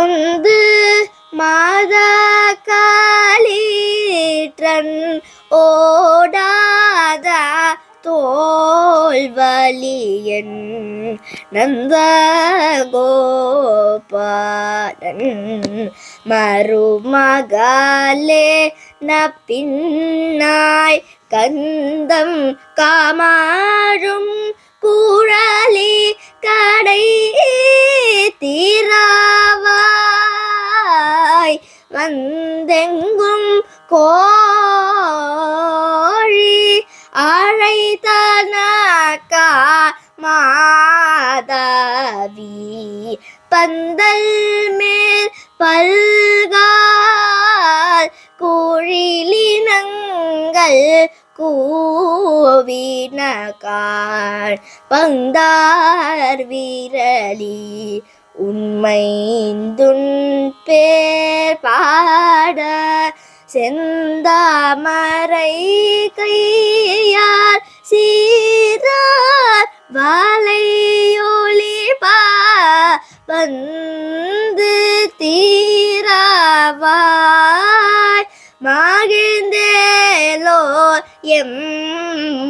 உந்து மாத காலீற்றன் ஓடாத தோல்வலியன் நந்த கோபாலன் மருமகாலே நப்பின்னாய் கந்தம் காமாழும் வந்தெங்கும் கோழி அழைத்தனக்கா மாதவி பந்தல் மேல் பல்கால் குழிலினங்கள் கூவினகாள் பந்தார் விரலி உண்மைந்துன்பேர் பாட செந்தாமரை கையார் சீரார் வாழையொளி பா வந்து தீராவாய் மகிழ்ந்தேலோ எம்பாவாய்